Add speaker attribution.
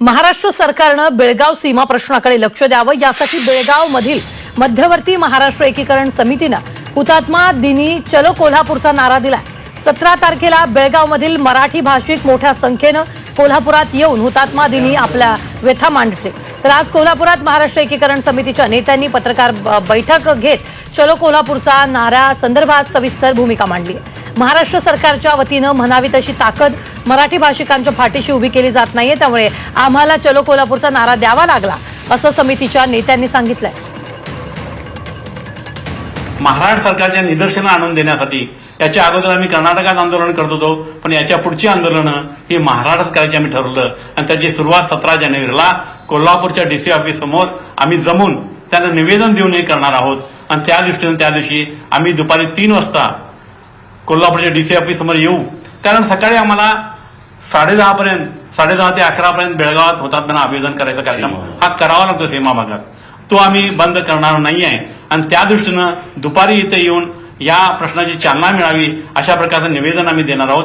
Speaker 1: महाराष्ट्र सरकारनं बेळगाव सीमा प्रश्नाकडे लक्ष द्यावं यासाठी बेळगाव मधील मध्यवर्ती महाराष्ट्र एकीकरण समितीनं हुतात्मा दिनी चलो कोल्हापूरचा नारा दिलाय सतरा तारखेला बेळगावमधील मराठी भाषिक मोठ्या संख्येनं कोल्हापुरात येऊन हुतात्मा दिनी आपल्या व्यथा मांडते तर आज कोल्हापुरात महाराष्ट्र एकीकरण समितीच्या नेत्यांनी पत्रकार ब- बैठक घेत चलो कोल्हापूरचा नारा संदर्भात सविस्तर भूमिका मांडली आहे. महाराष्ट्र सरकारच्या वतीनं म्हणावी तशी ताकद मराठी भाषिकांच्या फाटीशी उभी केली जात नाहीये त्यामुळे आम्हाला चलो कोल्हापूरचा नारा द्यावा लागला असं समितीच्या नेत्यांनी सांगितलंय.
Speaker 2: महाराष्ट्र सरकारच्या निदर्शनं आणून देण्यासाठी याच्या अगोदर आम्ही कर्नाटकात आंदोलन करत होतो पण याच्या पुढची आंदोलनं ही महाराष्ट्रात करायची आम्ही ठरवलं आणि त्याची सुरुवात सतरा जानेवारीला कोल्हापूरच्या डीसी ऑफिस समोर आम्ही जमून त्यांना निवेदन देऊन हे करणार आहोत. आणि त्या दृष्टीनं त्या दिवशी आम्ही दुपारी तीन वाजता कोल्हापूरच्या डीसी ऑफिस समोर येऊ. कारण सकाळी आम्हाला साडेदहा पर्यंत साडेदहा ते अकरा पर्यंत बेळगावात हुतात्म्यांना अभिवादन करायचा कार्यक्रम. हा करावा लागतो सीमा भागात. तो आम्ही बंद करणार नाही आहे आणि त्या दृष्टीनं दुपारी इथे येऊन या प्रश्नाची चालना मिळावी अशा प्रकारचं निवेदन आम्ही देणार आहोत.